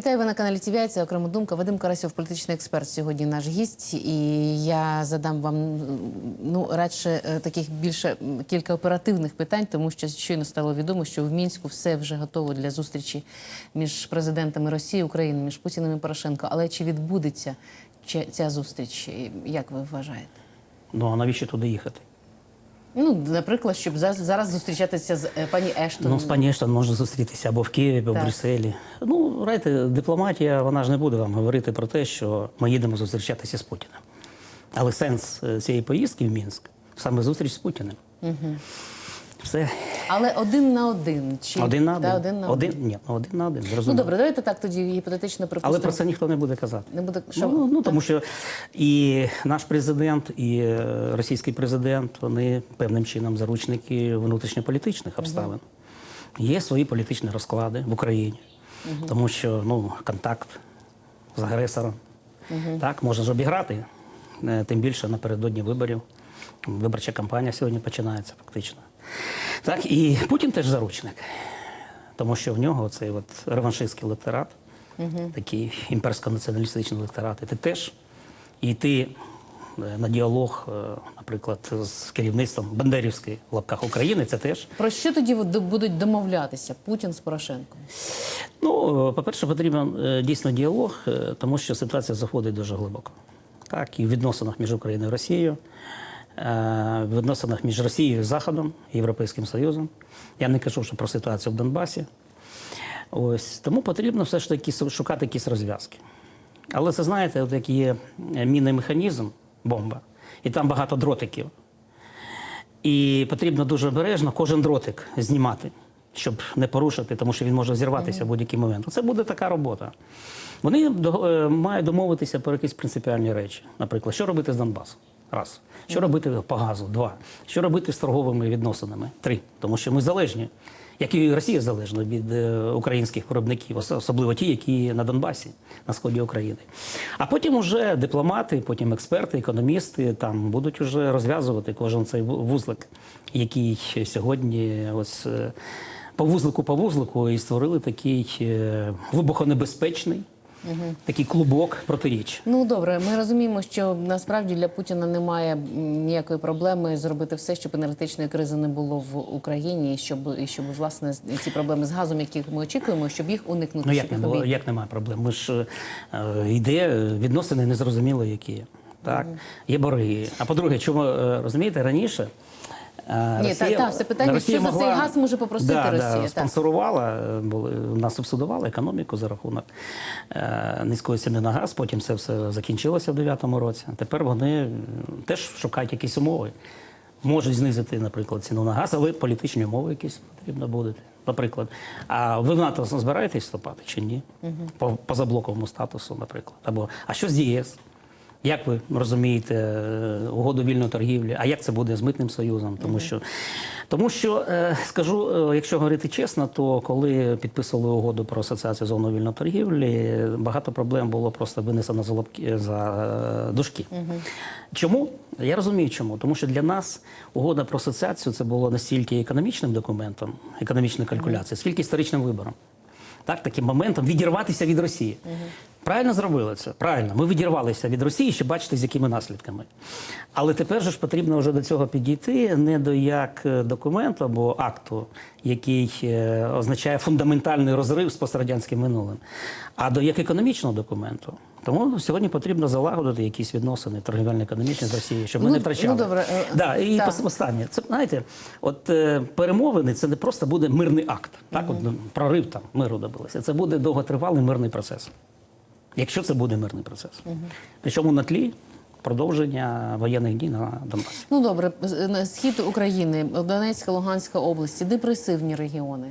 Вітаю ви на каналі ТВІ, Це окрема думка. Вадим Карасьов, політичний експерт, сьогодні наш гість. І я задам вам ну радше е, таких більше кілька оперативних питань, тому що щойно стало відомо, що в мінську все вже готово для зустрічі між президентами Росії України, між Путіним і Порошенко. Але чи відбудеться ця зустріч? Як ви вважаєте? Ну а навіщо туди їхати? Ну, наприклад, щоб за- зараз зустрічатися з е, пані Ештон. Ну, з пані Ештон можна зустрітися або в Києві, або Так. в Брюсселі. Ну, знаєте, дипломатія, вона ж не буде вам говорити про те, що ми їдемо зустрічатися з Путіним. Але сенс е, цієї поїздки в Мінськ саме зустріч з Путіним. Угу. Все Але один на один. Чи один на один. Та, один на один. Ні, ну, один на один. Ну добре, давайте так тоді гіпотетично припустимо. Але про це ніхто не буде казати. Не буде що Ну, ну тому що і наш президент, і е, російський президент вони певним чином заручники внутрішньополітичних обставин. Є свої політичні розклади в Україні, тому що ну, контакт з агресором так можна ж обіграти, е, тим більше напередодні виборів. Виборча кампанія сьогодні починається фактично. Так, і Путін теж заручник, тому що в нього цей от реваншистський електорат, такий імперсько-націоналістичний електорат, і ти теж йти е, на діалог, е, наприклад, з керівництвом Бандерівської в лапках України, це теж Про що тоді будуть домовлятися Путін з Порошенком? Ну, е, по-перше, потрібен дійсно діалог, тому що ситуація заходить дуже глибоко. Так, і в відносинах між Україною і Росією, в відносинах між Росією і Заходом, Європейським Союзом. Я не кажу, що про ситуацію в Донбасі. Ось тому потрібно все ж таки шукати якісь розв'язки. Але це знаєте, от як є е, мінний механізм, бомба, і там багато дротиків. І потрібно дуже обережно кожен дротик знімати, щоб не порушити, тому що він може взірватися в будь-який момент. Це буде така робота. Вони е, мають домовитися про якісь принципіальні речі. Наприклад, що робити з Донбасом? Раз. Що робити по газу? Два. Що робити з торговими відносинами? Три. Тому що ми залежні, як і Росія залежна від е, українських виробників, особливо ті, які на Донбасі, на сході України. А потім уже дипломати, потім експерти, економісти там будуть уже розв'язувати кожен цей вузлик, який сьогодні ось. е, По вузлику по вузлику і створили такий е, вибухонебезпечний, такий клубок протиріч. Ну добре, ми розуміємо, що насправді для Путіна немає ніякої проблеми зробити все, щоб енергетичної кризи не було в Україні, і щоб і щоб власне ці проблеми з газом, які ми очікуємо, щоб їх уникнути. Ну як не було, як немає проблем? Ми ж е, йде е, відносини незрозуміло, які. Так, є борги. А по-друге, чому е, розумієте, раніше. Е, Ні, та- та, все питання, що за цей газ може попросити да, Росія, Да, спонсорувала, е, були, вона субсидувала економіку за рахунок е, низької ціни на газ. Потім це все закінчилося в 2009 році. Тепер вони теж шукають якісь умови. Можуть знизити, наприклад, ціну на газ, але політичні умови якісь потрібно буде. Наприклад, а ви в НАТО збираєтесь вступати чи ні? По позаблоковому статусу, наприклад. Або а що з ЄС? Як ви розумієте е, угоду вільної торгівлі? А як це буде з митним союзом? Тому що, тому що е, скажу, е, якщо говорити чесно, то коли підписували угоду про асоціацію зону вільної торгівлі, багато проблем було просто винесено за лапки за дужки. Чому? Я розумію, чому. Тому що для нас угода про асоціацію це було настільки економічним документом, економічною калькуляцією, скільки історичним вибором. Так, таким моментом відірватися від Росії. Правильно зробили це? Правильно. Ми відірвалися від Росії, щоб бачити, з якими наслідками. Але тепер же ж потрібно вже до цього підійти не до як е, документу або акту, який е, означає фундаментальний розрив з пострадянським минулим, а до як економічного документу. Тому сьогодні потрібно залагодити якісь відносини торгівельно-економічні з Росією, щоб ми Ну, не втрачали. ну, добре, е, Да, і так. останнє. Це знаєте, от е, перемовини це не просто буде мирний акт, так от ну, прорив там миру добилися. Це буде довготривалий мирний процес. Якщо це буде мирний процес, причому на тлі продовження воєнних дій на Донбасі. Ну добре, на схід України, Донецька, Луганська області, депресивні регіони,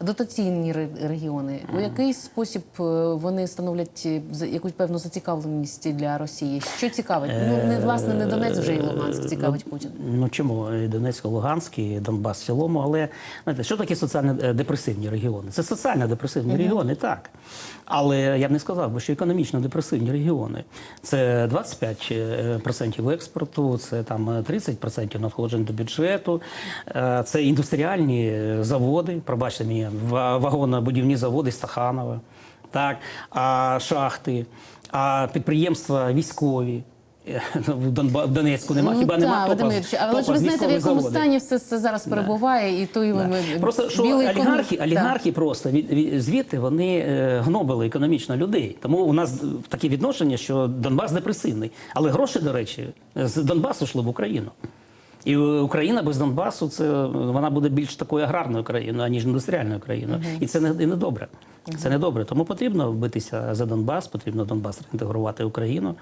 дотаційні регіони. У який спосіб е, вони становлять е, якусь певну зацікавленість для Росії? Що цікавить? Ну не власне не Донець вже і Луганськ цікавить Путін. Ну чому і Донецьк, Луганськ, і Донбас в цілому, але знаєте, що таке соціально е, депресивні регіони? Це соціально депресивні регіони, так. Але я б не сказав, би, що економічно депресивні регіони. Це 25% експорту, це там е, 30% надходжень до бюджету, е, це індустріальні е, заводи, пробачте мені, ва- вагонобудівні заводи Стаханова. так, а шахти, а підприємства військові. Е, В Донба- в Донецьку немає, хіба ну, нема топа, але ж ви знаєте, в якому заводів. стані все це зараз перебуває, і то, той ми Просто що олігархи, олігархи просто від, від- звідти вони е, гнобили економічно людей. Тому у нас таке відношення, що Донбас депресивний. Але гроші, до речі, з Донбасу йшли в Україну. І е, Україна без Донбасу це е, вона буде більш такою аграрною країною, аніж індустріальною країною. І це не, і не добре. Це не добре. Тому потрібно битися за Донбас, потрібно Донбас реінтегрувати Україну.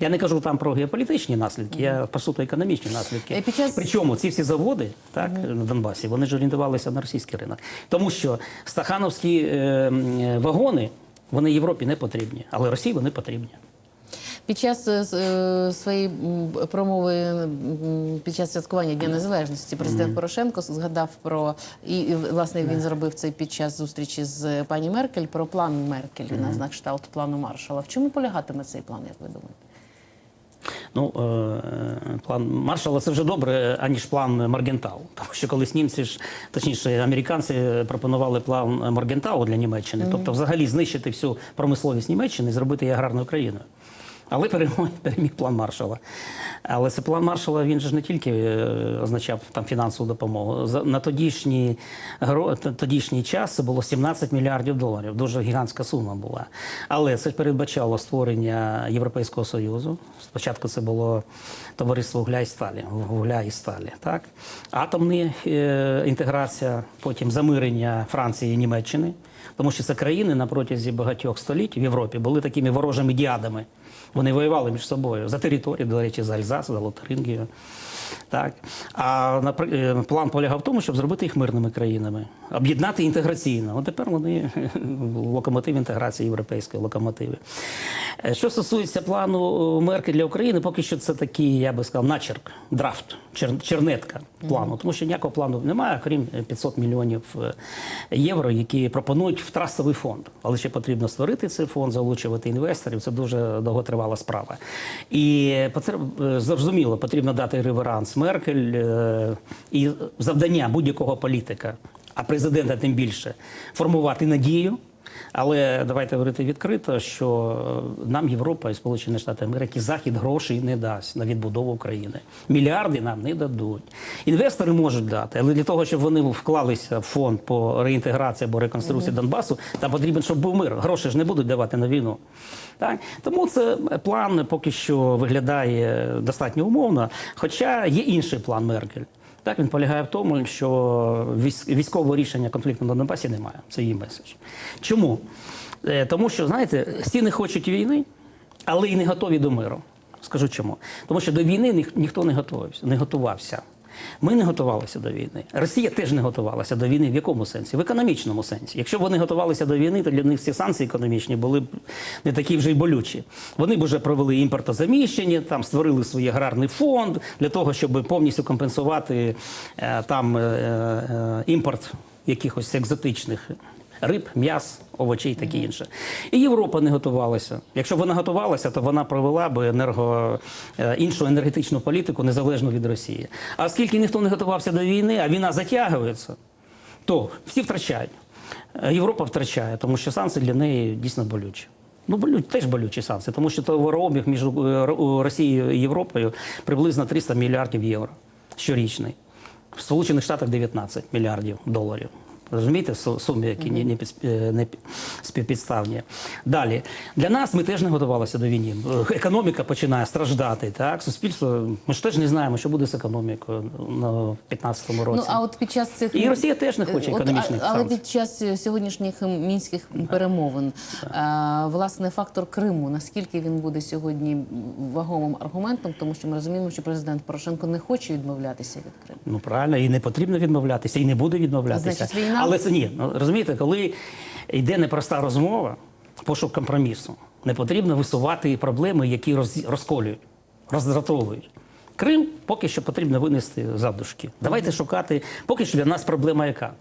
Я не кажу там про геополітичні наслідки, я по суті економічні наслідки. Е, під час- Причому ці всі заводи так, на Донбасі вони ж орієнтувалися на російський ринок. Тому що стахановські е, м, вагони вони Європі не потрібні, але Росії вони потрібні. Під час е, е, своєї промови під час святкування Дня Незалежності президент Порошенко згадав про і власне він зробив це під час зустрічі з пані Меркель про план Меркель на знак кшталт плану Маршала. В чому полягатиме цей план, як ви думаєте? Ну, е, план Маршала це вже добре, аніж план Маргентау. Тому що колись німці ж, точніше, американці пропонували план Маргентау для Німеччини, тобто взагалі знищити всю промисловість Німеччини і зробити її аграрною країною. Але переміг план Маршала. Але це план Маршала він ж не тільки е, означав там фінансову допомогу. На тодішній, тодішній час це було 17 мільярдів доларів. Дуже гігантська сума була. Але це передбачало створення Європейського Союзу. Спочатку це було товариство вугля і сталі, вугля і сталі. Так? Атомна е, інтеграція, потім замирення Франції і Німеччини. Тому що це країни на протязі багатьох століть в Європі були такими ворожими діадами. Вони воювали між собою за територію, до речі, за Альзас, за Лотарингію. Так. А е, план полягав в тому, щоб зробити їх мирними країнами, об'єднати інтеграційно. От тепер вони локомотив інтеграції європейської локомотиви. Е, Що стосується плану е, Меркель для України, поки що це такий, я би сказав, начерк, драфт, чер- чернетка плану, тому що ніякого плану немає, крім 500 мільйонів е, євро, які пропонують в трастовий фонд. Але ще потрібно створити цей фонд, залучувати інвесторів. Це дуже довготривала справа. І зрозуміло, потрібно дати реверанс Меркель і завдання будь-якого політика, а президента тим більше, формувати надію. Але давайте говорити відкрито, що е, нам Європа і Сполучені Штати Америки Захід грошей не дасть на відбудову України. Мільярди нам не дадуть. Інвестори можуть дати, але для того, щоб вони вклалися в фонд по реінтеграції або реконструкції Донбасу, там потрібен, щоб був мир. Гроші ж не будуть давати на війну. Так? Тому це план поки що виглядає достатньо умовно. Хоча є інший план Меркель. Так, він полягає в тому, що військ- військового рішення конфлікту на Донбасі немає. Це її меседж. Чому? Е, Тому що, знаєте, всі не хочуть війни, але і не готові до миру. Скажу чому. Тому що до війни ніх- ніхто не готувався. Не готувався. Ми не готувалися до війни. Росія теж не готувалася до війни. В якому сенсі? В економічному сенсі. Якщо б вони готувалися до війни, то для них всі санкції економічні були б не такі вже й болючі. Вони б вже провели імпортозаміщення, там створили свій аграрний фонд для того, щоб повністю компенсувати е, там е, е, імпорт якихось екзотичних риб, м'яс, овочей і таке інше. І Європа не готувалася. Якщо б вона готувалася, то вона провела б енерго, е, іншу енергетичну політику незалежно від Росії. А оскільки ніхто не готувався до війни, а війна затягується, то всі втрачають. Е, Європа втрачає, тому що санкції для неї дійсно болючі. Ну, болю, теж болючі санкції, тому що товарообіг між е, Росією і Європою приблизно 300 мільярдів євро щорічний. В Сполучених Штатах 19 мільярдів доларів. Розумієте, су- суми, які не, не, підс- е, не співпідставні. Далі. Для нас ми теж не готувалися до війни. Е, Економіка починає страждати. Так? Суспільство, ми ж теж не знаємо, що буде з економікою на 15-му році. Ну а от під час цих І Росія теж не хоче От, економічних а- але під час е, сьогоднішніх мінських перемовин е, власне фактор Криму наскільки він буде сьогодні вагомим аргументом, тому що ми розуміємо, що президент Порошенко не хоче відмовлятися від Криму. Ну правильно, і не потрібно відмовлятися, і не буде відмовлятися. Значить? Але це ні. Ну, розумієте, коли йде непроста розмова, пошук компромісу, не потрібно висувати проблеми, які роз, розколюють, роздратовують. Крим поки що потрібно винести за дужки. Давайте шукати, поки що для нас проблема яка?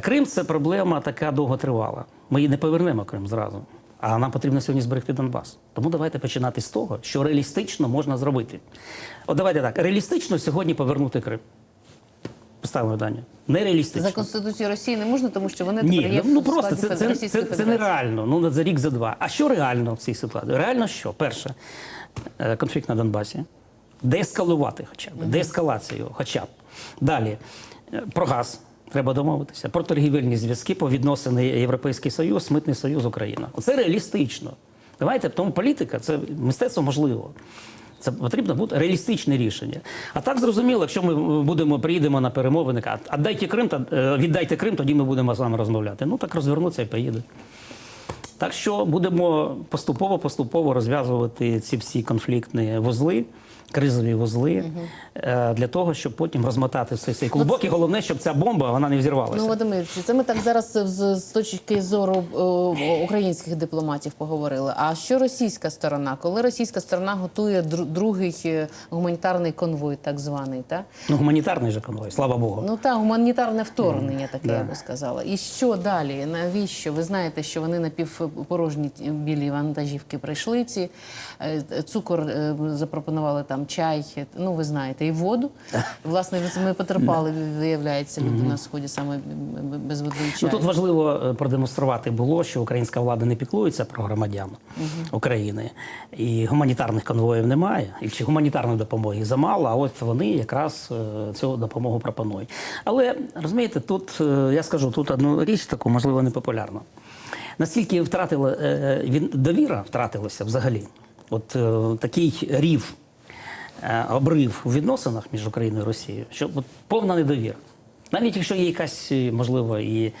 Крим це проблема така довготривала. Ми її не повернемо Крим зразу. А нам потрібно сьогодні зберегти Донбас. Тому давайте починати з того, що реалістично можна зробити. От давайте так, реалістично сьогодні повернути Крим. Поставимо питання. Нереалістично. За конституцією Росії не можна, тому що вони Ні, є ну, ну просто складі це, це, це, це нереально. Ну за рік, за два. А що реально в цій ситуації? Реально що? Перше, е, конфлікт на Донбасі. Деескалувати хоча б, деескалацію хоча б. Далі е, про газ. Треба домовитися про торгівельні зв'язки, по відносини Європейський Союз, Митний Союз, Україна. Оце реалістично. Давайте тому політика це мистецтво можливо. Це потрібно бути реалістичне рішення. А так зрозуміло, якщо ми будемо приїдемо на перемовини, а дайте Крим, та е, віддайте Крим, тоді ми будемо з вами розмовляти. Ну так розвернуться і поїде. Так що будемо поступово поступово розв'язувати ці всі конфліктні вузли, кризові вузли, е, для того, щоб потім розмотати все цей клубок. І головне, щоб ця бомба вона не взірвалася. Ну, Вадим Юрійович, це ми так зараз з, з точки зору е, українських дипломатів поговорили. А що російська сторона? Коли російська сторона готує дру- другий е, гуманітарний конвой, так званий, так? Ну, гуманітарний же конвой, слава Богу. Ну так, гуманітарне вторгнення, таке Да. я би сказала. І що далі? Навіщо? Ви знаєте, що вони напівпорожні білі вантажівки прийшли. Ці е, цукор е, запропонували там чай. Ну ви знаєте, і воду. Власне, ми потерпали, виявляється, люди на сході саме без води і Ну тут важливо е, продемонструвати було, що українська влада не піклується про громадян України, і гуманітарних конвоїв немає, і чи гуманітарної допомоги замало. А от вони якраз е, цю допомогу пропонують. Але розумієте, тут е, я скажу тут одну річ таку, можливо, непопулярну. Наскільки втратила він довіра втратилася взагалі, от е, такий рів. Е, Обрив у відносинах між Україною і Росією, що от повна недовіра. Навіть якщо є якась, е, можливо, і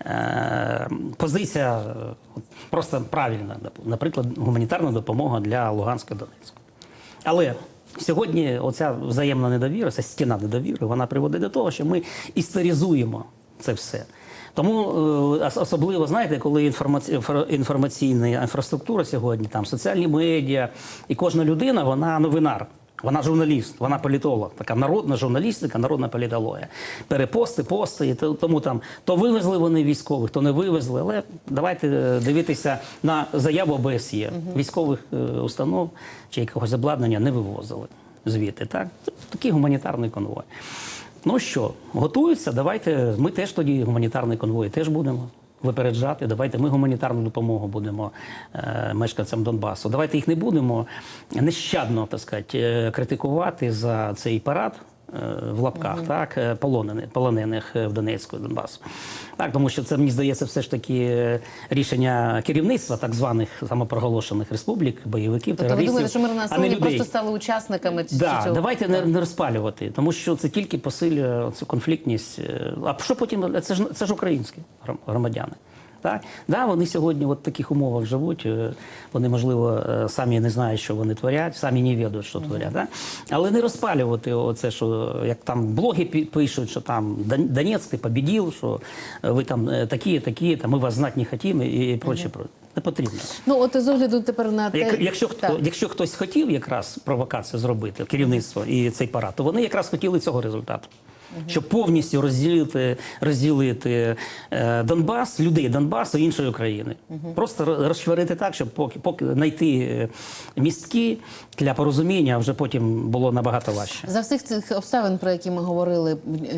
е, позиція е, просто правильна, наприклад, гуманітарна допомога для Луганська Донецька. Але сьогодні оця взаємна недовіра, ця стіна недовіри, вона приводить до того, що ми історизуємо це все. Тому особливо, знаєте, коли інформаці... інформаційна інфраструктура сьогодні, там соціальні медіа, і кожна людина, вона новинар. Вона журналіст, вона політолог, така народна журналістика, народна політологія. Перепости, пости, і то- тому там то вивезли вони військових, то не вивезли. Але давайте е, дивитися на заяву ОБСЄ. Військових е, установ чи якогось обладнання не вивозили звідти. Так? Такий гуманітарний конвой. Ну що, готуються? Давайте ми теж тоді гуманітарний конвой теж будемо випереджати. Давайте ми гуманітарну допомогу будемо е, мешканцям Донбасу. Давайте їх не будемо нещадно так сказати, е, критикувати за цей парад. В лапках, так, е, полонених, полонених в Донецьку Донбасу. Так, тому що це, мені здається, все ж таки е, рішення керівництва так званих самопроголошених республік, бойовиків, Тобто ви терористів, думаєте, що ми населення людей. просто стали учасниками Да, цього? давайте не, не розпалювати, тому що це тільки посилює цю конфліктність. Е, А що потім? Це ж це ж українські гром- громадяни. Так, да, вони сьогодні в таких умовах живуть. е, Вони, можливо, е, самі не знають, що вони творять, самі не відають, що творять. Да? Але не розпалювати оце, що як там блоги пишуть, що там Дон- Донецьк ти побідів, що е, ви там такі, такі, там ми вас знати не хотімо і, проче. про- Не потрібно. Ну от з огляду тепер на те, Як, якщо, хто, Так. якщо хтось хотів якраз провокацію зробити, керівництво і цей парад, то вони якраз хотіли цього результату. Щоб повністю розділити, розділити е, Донбас, людей Донбасу і іншої країни. Просто ро- розчверити так, щоб поки, поки знайти е, містки для порозуміння, а вже потім було набагато важче. За всіх цих обставин, про які ми говорили,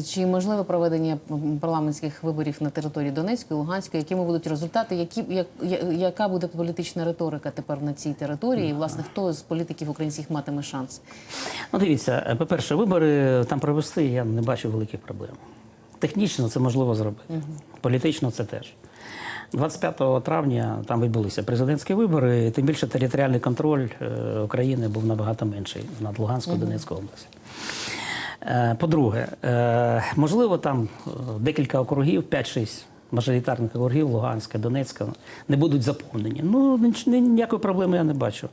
чи можливе проведення парламентських виборів на території Донецької, Луганської, якими будуть результати, які як, я- яка буде політична риторика тепер на цій території? І власне хто з політиків українських матиме шанс? Ну, дивіться, е, по-перше, вибори там провести я не бачу великих проблем. Технічно це можливо зробити, політично це теж. 25 травня там відбулися президентські вибори, і тим більше територіальний контроль е, України був набагато менший над Луганською Донецькою областю. Е, По-друге, е, можливо, там декілька округів, 5-6 мажоритарних округів Луганська, Донецька не будуть заповнені. Ну, ніякої проблеми я не бачу.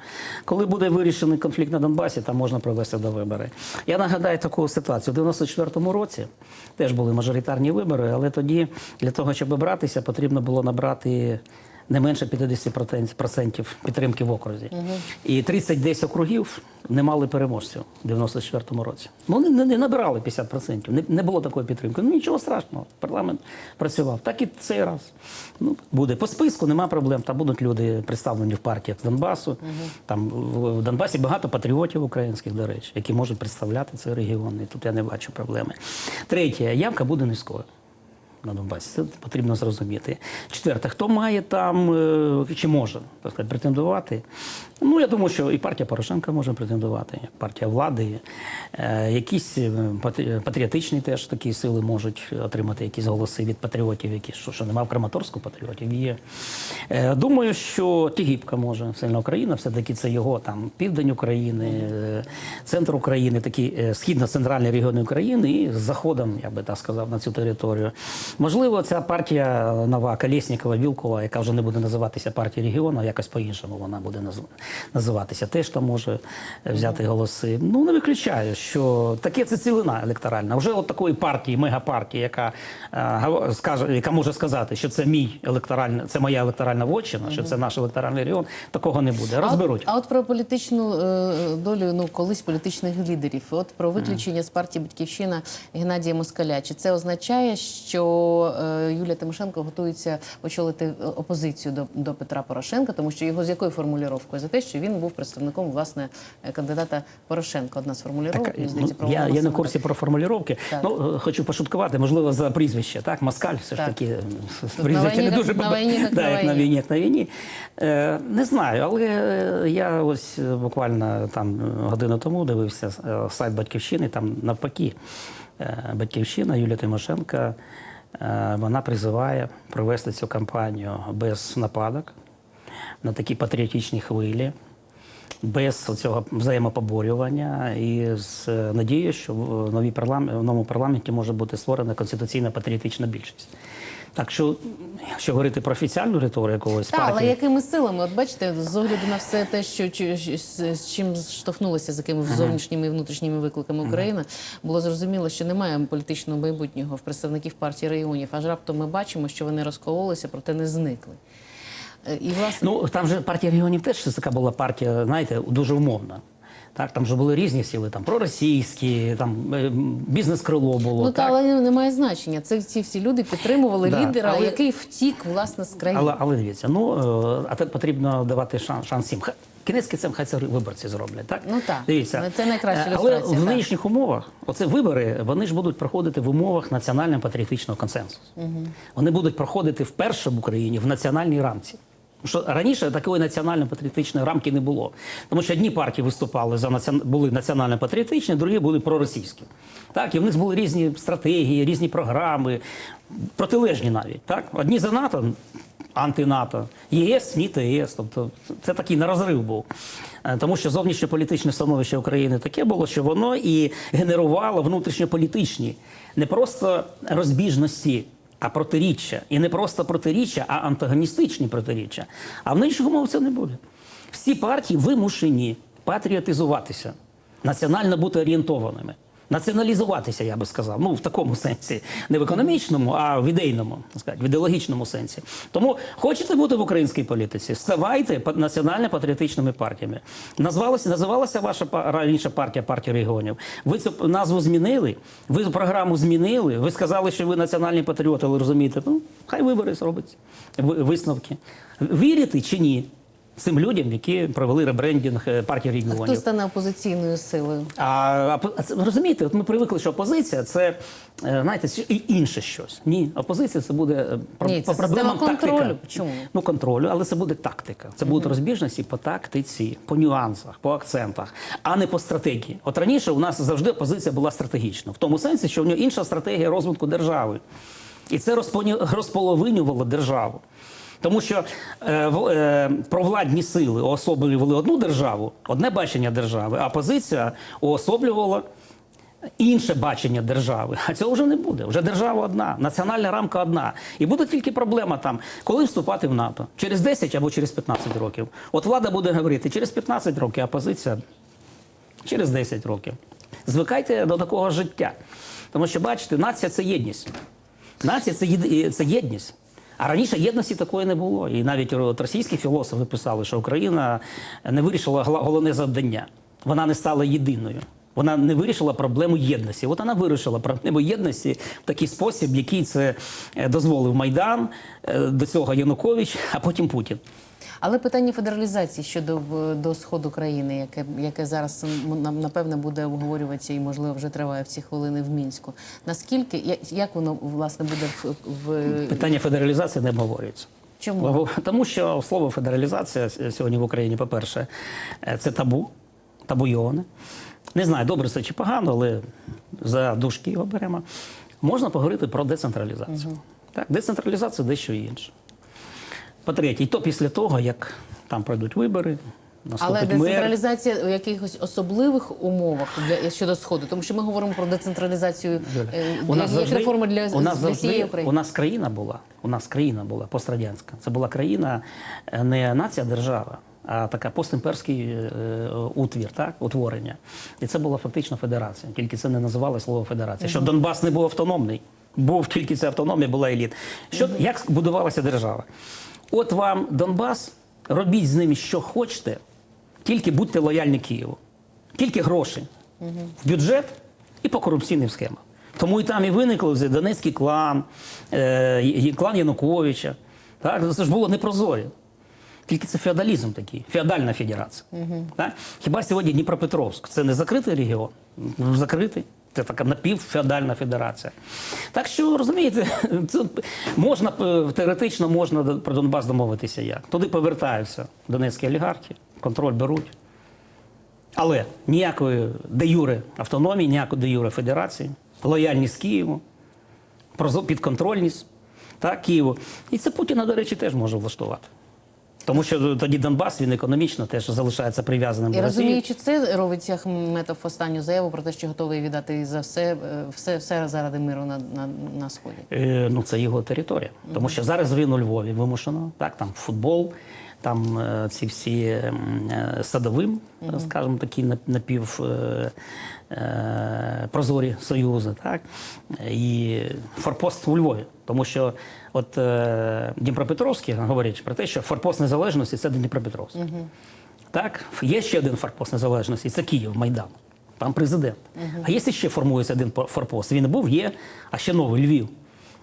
Коли буде вирішений конфлікт на Донбасі, там можна провести до вибори. Я нагадаю таку ситуацію. У 94-му році теж були мажоритарні вибори, але тоді для того, щоб обратися, потрібно було набрати не менше 50% підтримки в окрузі. І 30 десь округів не мали переможців у 94-му році. Вони не, не набирали 50%, не, не було такої підтримки. Ну нічого страшного, парламент працював. Так і цей раз. Ну, буде. По списку нема проблем. Там будуть люди представлені в партіях з Донбасу. Там в, в Донбасі багато патріотів українських, до речі, які можуть представляти цей регіон. І тут я не бачу проблеми. Третє, явка буде низькою на Донбасі. Це потрібно зрозуміти. Четверте, хто має там е, чи може так сказати, претендувати? Ну, я думаю, що і партія Порошенка може претендувати, партія влади. Е, Якісь е, патріотичні теж такі сили можуть отримати якісь голоси від патріотів, які що, що нема в Краматорську патріотів. Є. Е, Думаю, що Тігіпка може сильна Україна, все-таки це його там південь України, центр України, такі східно-центральні регіони України і з заходом, я би так сказав, на цю територію. Можливо, ця партія нова Колєснікова, Вілкова, яка вже не буде називатися партія регіону, якось по-іншому вона буде наз- називатися. Теж там може взяти голоси. Ну не виключаю, що таке це цілина електоральна. Вже от такої партії, мегапартії, яка е, скаже, яка може сказати, що це мій електоральна, це моя електоральна вотчина, що це наш електоральний регіон. Такого не буде. Розберуть. А от, а от про політичну е, долю ну колись політичних лідерів. От про виключення з партії Батьківщина Геннадія Москаля. Чи це означає, що е, Юлія Тимошенко готується очолити е, опозицію до, до Петра Порошенка, тому що його з якою формулюровкою? За те, що він був представником власне е, кандидата Порошенка. Одна з формулюровок, ну, я, я на курсі про формулювання. Ну, е, хочу пошуткувати, можливо, за прізвище. Так, Москаль все ж таки е, прізвище не дуже на війні, як да, на як на війні. як на війні. Е, не знаю, але я ось буквально там годину тому дивився сайт Батьківщини, там навпаки. Батьківщина Юлія Тимошенко, е, вона призиває провести цю кампанію без нападок на такі патріотичні хвилі без цього взаємопоборювання і з е, надією, що в новій парламент, в новому парламенті може бути створена конституційна патріотична більшість. Так що, якщо говорити про офіціальну риторику, ось Так, але якими силами? От бачите, з огляду на все те, що чи- з, чим штовхнулася, з якими зовнішніми і внутрішніми викликами Україна, було зрозуміло, що немає політичного майбутнього в представників партії регіонів. Аж раптом ми бачимо, що вони розкололися, проте не зникли. Е, І власне ну там же партія регіонів теж така була партія, знаєте, дуже умовна. Так, там же були різні сили, там проросійські, там е, бізнес-крило було. ну та так? але не має значення. Це ці всі люди підтримували Да, лідера, але- який втік власне з країни. Але, але дивіться, ну е, а те потрібно давати шанс, шанс всім. Кінець кінцем хай це виборці зроблять. Так Ну так. дивіться, Ну, це найкраща Е, Але в так. нинішніх умовах оце вибори вони ж будуть проходити в умовах національно-патріотичного консенсусу. Вони будуть проходити вперше в Україні в національній рамці. Що раніше такої національно-патріотичної рамки не було, тому що одні партії виступали за націон... були національно-патріотичні, другі були проросійські. Так, і в них були різні стратегії, різні програми, протилежні навіть. Так, одні за НАТО, анти-НАТО, ЄС, ні ТС. Тобто це такий на розрив був. Е, Тому що зовнішньополітичне становище України таке було, що воно і генерувало внутрішньополітичні не просто розбіжності. А протиріччя. І не просто протиріччя, а антагоністичні протиріччя. А в нинішніх умовах це не буде. Всі партії вимушені патріотизуватися, національно бути орієнтованими. Націоналізуватися, я би сказав, ну в такому сенсі, не в економічному, а в ідейному, сказати, в ідеологічному сенсі. Тому хочете бути в українській політиці, ставайте па- національно-патріотичними партіями. Назвалася, називалася ваша раніше партія партія регіонів. Ви цю назву змінили, ви програму змінили. Ви сказали, що ви національні патріоти, але розумієте, ну хай вибори зробить висновки. Вірите чи ні? Цим людям, які провели ребрендінг е, партії Хто стане опозиційною силою? А, а а розумієте, от ми привикли, що опозиція це е, знаєте, і- інше щось. Ні, опозиція це буде е, це по проблемам контролю. тактика. Чому? Ну контролю, але це буде тактика. Це будуть розбіжності по тактиці, по нюансах, по акцентах, а не по стратегії. От раніше у нас завжди опозиція була стратегічна, в тому сенсі, що в нього інша стратегія розвитку держави. І це розполовинювало державу. Тому що е, е, провладні сили уособлювали одну державу, одне бачення держави, а опозиція уособлювала інше бачення держави. А цього вже не буде. Вже держава одна, національна рамка одна. І буде тільки проблема там, коли вступати в НАТО через 10 або через 15 років. От влада буде говорити через 15 років, а опозиція через 10 років. Звикайте до такого життя. Тому що, бачите, нація це єдність. Нація це єдність. А раніше єдності такої не було. І навіть от російські філософи писали, що Україна не вирішила головне завдання. Вона не стала єдиною. Вона не вирішила проблему єдності. От вона вирішила проблему єдності в такий спосіб, який це е, дозволив Майдан, е, до цього Янукович, а потім Путін. Але питання федералізації щодо до сходу країни, яке яке зараз нам, напевне буде обговорюватися і можливо вже триває в ці хвилини в мінську. Наскільки як, як воно власне буде в, в Питання федералізації не обговорюється. чому? Тому що слово федералізація сьогодні в Україні, по-перше, е, це табу, табуйоване. Не знаю, добре це чи погано, але за дужки його беремо. Можна поговорити про децентралізацію. Так, децентралізація дещо інше. По-третє, і то після того, як там пройдуть вибори, Але децентралізація у якихось особливих умовах для щодо сходу, тому що ми говоримо про децентралізацію е, У нас як завжди, реформу для, у нас для всієї України. у нас країна була, у нас країна була пострадянська. Це була країна е, не нація держава, а така постімперський е, утвір, так, утворення. І це була фактично федерація. Тільки це не називали слово федерація. Що Донбас не був автономний, був тільки ця автономія, була еліт. Що як будувалася держава? От вам Донбас, робіть з ним що хочете, тільки будьте лояльні Києву. Тільки гроші в бюджет і по корупційним схемам. Тому і там і виникло вже Донецький клан, е, клан Януковича. Так? Це ж було непрозорі. Тільки це феодалізм такий, феодальна федерація. Так? Хіба сьогодні Дніпропетровськ це не закритий регіон? Закритий. Це така напівфеодальна федерація. Так що, розумієте, можна е, теоретично можна про Донбас домовитися як. Туди повертаються донецькі олігархи, контроль беруть. Але ніякої де юре автономії, ніякої де юре федерації, лояльність Києву, підконтрольність так, Києву. І це Путіна, до речі, теж може влаштувати. Тому що тоді Донбас він економічно теж залишається прив'язаним І до Росії. розуміючи це, робить Ахметов останню заяву про те, що готовий віддати за все, е, все, все заради миру на, на, на сході. Е, ну, це його територія. Тому що зараз він у Львові вимушено, так, там футбол, там е, ці всі е, садовим, скажімо, такі нап- напів е, союзи, так, і форпост у Львові. Тому що от Дніпропетровський говорять про те, що форпост незалежності це Дніпропетровськ. Так, є ще один форпост незалежності, це Київ, Майдан. Там президент. А є ще формується один форпост. Він був, є, а ще новий Львів.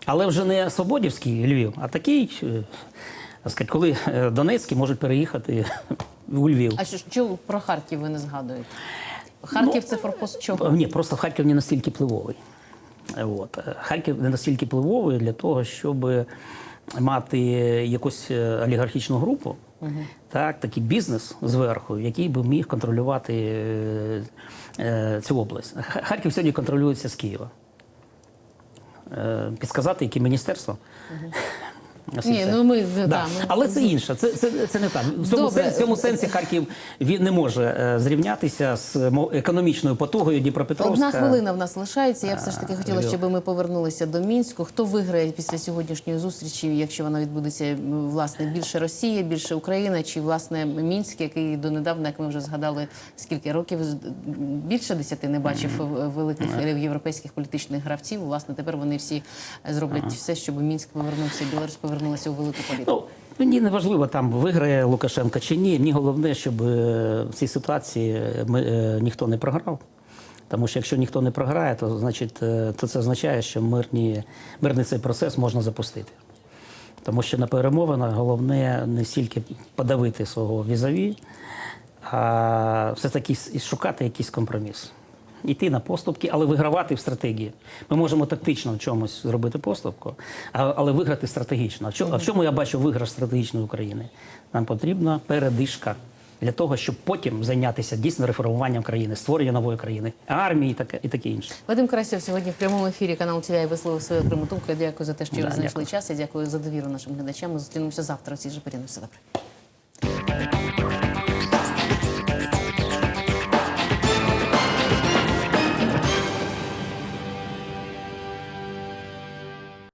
Але вже не Свободівський Львів, а такий, так сказати, коли е, Донецькі можуть переїхати у Львів. А що, що про Харків ви не згадуєте? Харків це форпост чого? Ні, просто Харків не настільки пливовий. Е, От. е, Харків не настільки пливовий для того, щоб мати якусь е, олігархічну групу, так, такий бізнес зверху, який би міг контролювати е, е, цю область. Харків сьогодні контролюється з Києва. Е, Підсказати, які міністерства? І Ні, ну ми Да. да, ми- Але це інше, це, це, це не так. В цьому, сенсі, в цьому сенсі Харків він не може е, зрівнятися з економічною потугою Дніпропетровська. Одна хвилина в нас лишається. Я все ж таки хотіла, щоб ми повернулися до мінську. Хто виграє після сьогоднішньої зустрічі, якщо вона відбудеться власне більше Росія, більше Україна, чи власне Мінськ, який донедавна, як ми вже згадали, скільки років більше десяти не бачив великих європейських політичних гравців. Власне, тепер вони всі зроблять все, щоб Мінськ повернувся, Білорусь повернулася у велику політику. Ну, мені не важливо, там виграє Лукашенко чи ні. Мені головне, щоб е, в цій ситуації ми, е, ніхто не програв. Тому що якщо ніхто не програє, то значить е, то це означає, що мирні, мирний цей процес можна запустити. Тому що на перемовинах головне не стільки подавити свого візаві, а все-таки і шукати якийсь компроміс. Йти на поступки, але вигравати в стратегії. Ми можемо тактично в чомусь зробити поступку, але виграти стратегічно. А в чому, я бачу виграш стратегічної України? Нам потрібна передишка для того, щоб потім зайнятися дійсно реформуванням країни, створення нової країни, армії і таке, і таке інше. Вадим Карасьов сьогодні в прямому ефірі канал ТВ висловив свою окрему думку. Я дякую за те, що Да, ви знайшли дякую. час. Я дякую за довіру нашим глядачам. Ми зустрінемося завтра. в цій же порі. На все добре.